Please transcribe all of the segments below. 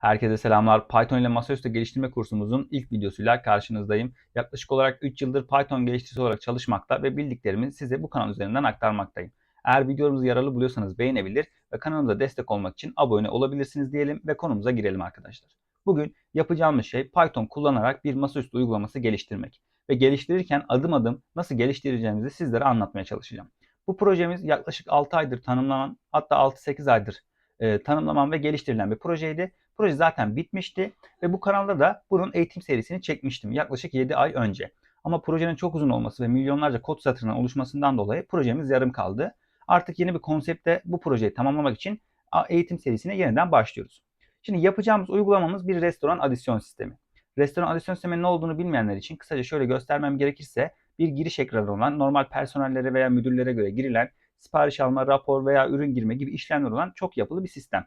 Herkese selamlar. Python ile masaüstü geliştirme kursumuzun ilk videosuyla karşınızdayım. Yaklaşık olarak 3 yıldır Python geliştiricisi olarak çalışmakta ve bildiklerimi size bu kanal üzerinden aktarmaktayım. Eğer videomuzu yararlı buluyorsanız beğenebilir ve kanalımıza destek olmak için abone olabilirsiniz diyelim ve konumuza girelim arkadaşlar. Bugün yapacağımız şey Python kullanarak bir masaüstü uygulaması geliştirmek ve geliştirirken adım adım nasıl geliştireceğimizi sizlere anlatmaya çalışacağım. Bu projemiz yaklaşık 6 aydır tanımlanan hatta 6-8 aydır e, tanımlanan ve geliştirilen bir projeydi. Proje zaten bitmişti ve bu kanalda da bunun eğitim serisini çekmiştim yaklaşık 7 ay önce. Ama projenin çok uzun olması ve milyonlarca kod satırının oluşmasından dolayı projemiz yarım kaldı. Artık yeni bir konsepte bu projeyi tamamlamak için eğitim serisine yeniden başlıyoruz. Şimdi yapacağımız uygulamamız bir restoran adisyon sistemi. Restoran adisyon sisteminin ne olduğunu bilmeyenler için kısaca şöyle göstermem gerekirse bir giriş ekranı olan normal personellere veya müdürlere göre girilen sipariş alma, rapor veya ürün girme gibi işlemler olan çok yapılı bir sistem.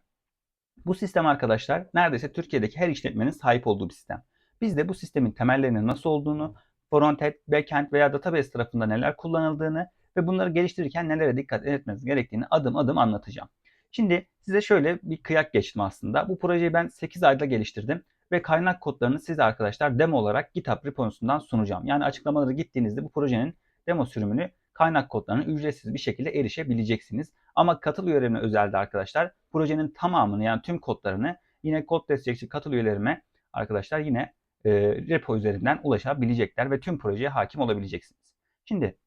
Bu sistem arkadaşlar neredeyse Türkiye'deki her işletmenin sahip olduğu bir sistem. Biz de bu sistemin temellerinin nasıl olduğunu, frontend, backend veya database tarafında neler kullanıldığını ve bunları geliştirirken nelere dikkat etmeniz gerektiğini adım adım anlatacağım. Şimdi size şöyle bir kıyak geçtim aslında. Bu projeyi ben 8 ayda geliştirdim ve kaynak kodlarını size arkadaşlar demo olarak GitHub reposundan sunacağım. Yani açıklamaları gittiğinizde bu projenin demo sürümünü kaynak kodlarına ücretsiz bir şekilde erişebileceksiniz. Ama katıl üyelerine özelde arkadaşlar projenin tamamını yani tüm kodlarını yine kod destekçi katıl üyelerime arkadaşlar yine e, repo üzerinden ulaşabilecekler ve tüm projeye hakim olabileceksiniz. Şimdi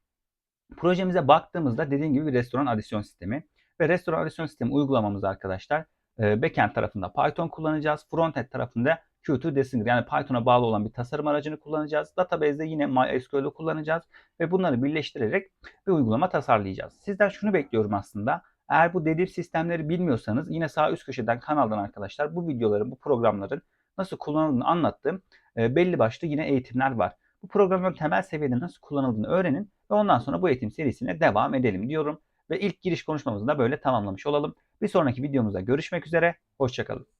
projemize baktığımızda dediğim gibi bir restoran adisyon sistemi ve restoran adisyon sistemi uygulamamız arkadaşlar e, backend tarafında Python kullanacağız. Frontend tarafında Qt Desinger yani Python'a bağlı olan bir tasarım aracını kullanacağız. Database'de yine MySQL'ü kullanacağız ve bunları birleştirerek bir uygulama tasarlayacağız. Sizden şunu bekliyorum aslında. Eğer bu dediğim sistemleri bilmiyorsanız yine sağ üst köşeden kanaldan arkadaşlar bu videoların, bu programların nasıl kullanıldığını anlattığım e, belli başlı yine eğitimler var. Bu programların temel seviyede nasıl kullanıldığını öğrenin ve ondan sonra bu eğitim serisine devam edelim diyorum. Ve ilk giriş konuşmamızı da böyle tamamlamış olalım. Bir sonraki videomuzda görüşmek üzere. Hoşçakalın.